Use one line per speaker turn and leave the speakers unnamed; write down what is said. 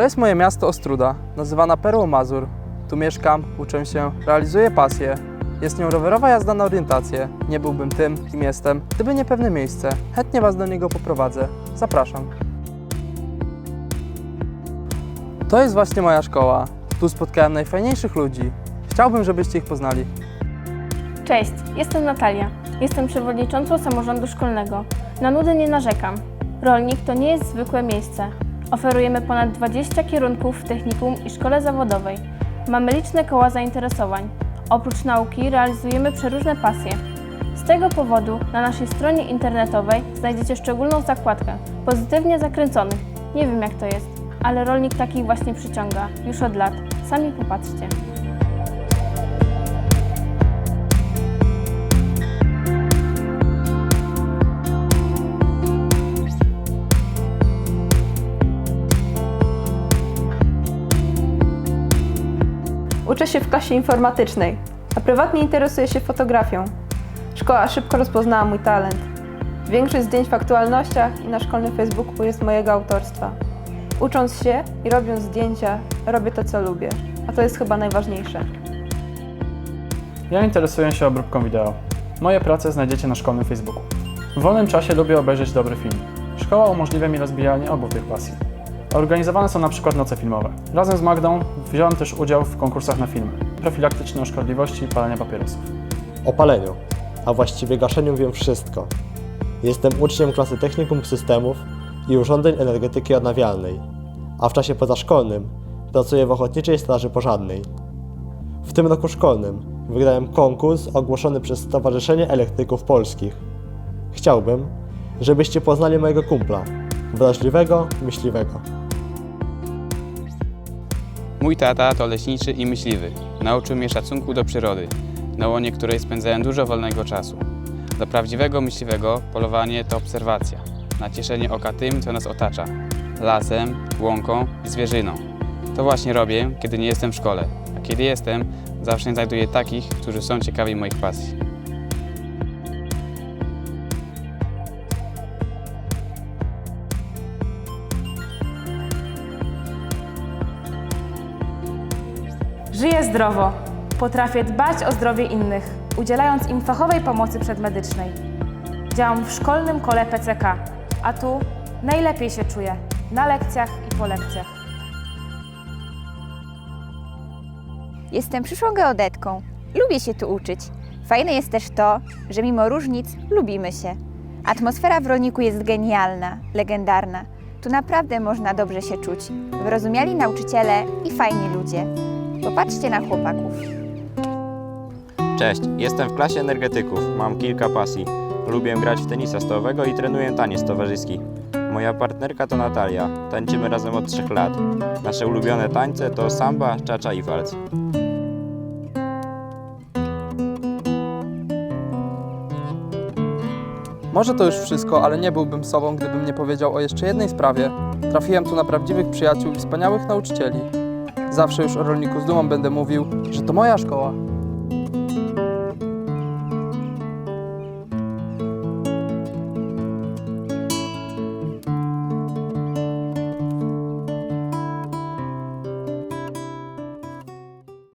To jest moje miasto Ostruda, nazywana Perłą Mazur. Tu mieszkam, uczę się, realizuję pasję. Jest nią rowerowa jazda na orientację. Nie byłbym tym, kim jestem, gdyby nie pewne miejsce. Chętnie Was do niego poprowadzę. Zapraszam. To jest właśnie moja szkoła. Tu spotkałem najfajniejszych ludzi. Chciałbym, żebyście ich poznali.
Cześć, jestem Natalia. Jestem przewodniczącą samorządu szkolnego. Na nudy nie narzekam. Rolnik to nie jest zwykłe miejsce. Oferujemy ponad 20 kierunków w technikum i szkole zawodowej. Mamy liczne koła zainteresowań. Oprócz nauki realizujemy przeróżne pasje. Z tego powodu na naszej stronie internetowej znajdziecie szczególną zakładkę pozytywnie zakręconych. Nie wiem jak to jest, ale rolnik takich właśnie przyciąga już od lat. Sami popatrzcie.
Uczę się w klasie informatycznej, a prywatnie interesuję się fotografią. Szkoła szybko rozpoznała mój talent. Większość zdjęć w aktualnościach i na szkolnym Facebooku jest mojego autorstwa. Ucząc się i robiąc zdjęcia, robię to, co lubię, a to jest chyba najważniejsze.
Ja interesuję się obróbką wideo. Moje prace znajdziecie na szkolnym Facebooku. W wolnym czasie lubię obejrzeć dobry film. Szkoła umożliwia mi rozwijanie obu tych pasji. Organizowane są na przykład noce filmowe. Razem z Magdą wziąłem też udział w konkursach na filmy profilaktyczne o szkodliwości palenia papierosów.
O paleniu, a właściwie gaszeniu wiem wszystko. Jestem uczniem klasy Technikum Systemów i Urządzeń Energetyki Odnawialnej, a w czasie pozaszkolnym pracuję w Ochotniczej Straży Pożarnej. W tym roku szkolnym wygrałem konkurs ogłoszony przez Stowarzyszenie Elektryków Polskich. Chciałbym, żebyście poznali mojego kumpla, wrażliwego myśliwego.
Mój tata to leśniczy i myśliwy. Nauczył mnie szacunku do przyrody, na łonie której spędzałem dużo wolnego czasu. Dla prawdziwego myśliwego polowanie to obserwacja, nacieszenie oka tym, co nas otacza lasem, łąką i zwierzyną. To właśnie robię, kiedy nie jestem w szkole, a kiedy jestem, zawsze znajduję takich, którzy są ciekawi moich pasji.
Żyję zdrowo. Potrafię dbać o zdrowie innych, udzielając im fachowej pomocy przedmedycznej. Działam w szkolnym kole PCK, a tu najlepiej się czuję na lekcjach i po lekcjach.
Jestem przyszłą geodetką. Lubię się tu uczyć. Fajne jest też to, że mimo różnic lubimy się. Atmosfera w rolniku jest genialna, legendarna. Tu naprawdę można dobrze się czuć. Wyrozumiali nauczyciele i fajni ludzie. Popatrzcie na chłopaków.
Cześć, jestem w klasie energetyków, mam kilka pasji. Lubię grać w tenisa stołowego i trenuję taniec towarzyski. Moja partnerka to Natalia, tańczymy razem od 3 lat. Nasze ulubione tańce to samba, czacza i walc.
Może to już wszystko, ale nie byłbym sobą, gdybym nie powiedział o jeszcze jednej sprawie. Trafiłem tu na prawdziwych przyjaciół i wspaniałych nauczycieli. Zawsze już o rolniku z dumą będę mówił, że to moja szkoła.